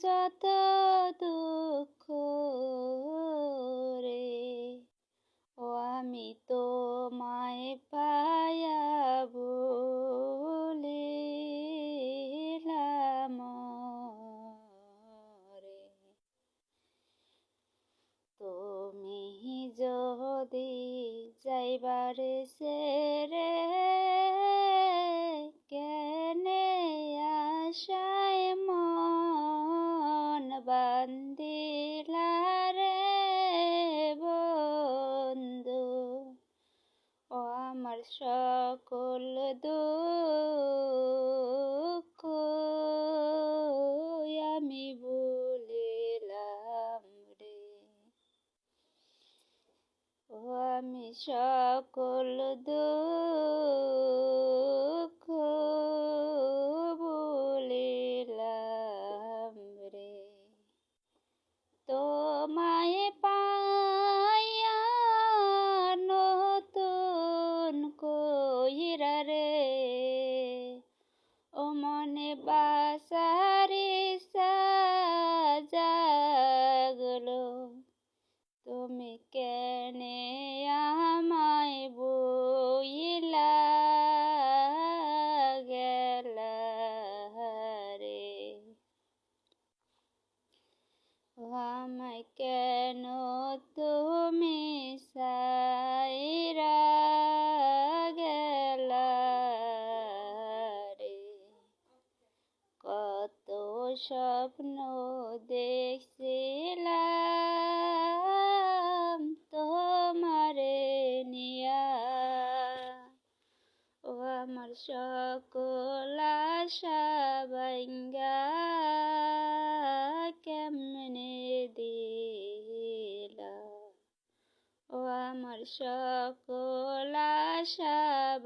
যত দুঃখ রে ও আমি তো মায়ে পায়া বলে রে। তুমি যদি যাইবার সে বান্দিলা রে বন্ধু ও আমার সকল দুঃখ আমি ভুলিলাম রে ও আমি সকল দুঃখ কেনে আমায় বইলা গেলা রে? আমায় কেন তুমি সাইরা গেলা রে? কত স্বপ্ন দেখছিলাম সকল আশা কেমনে দিলা? ও আমার সকল আশা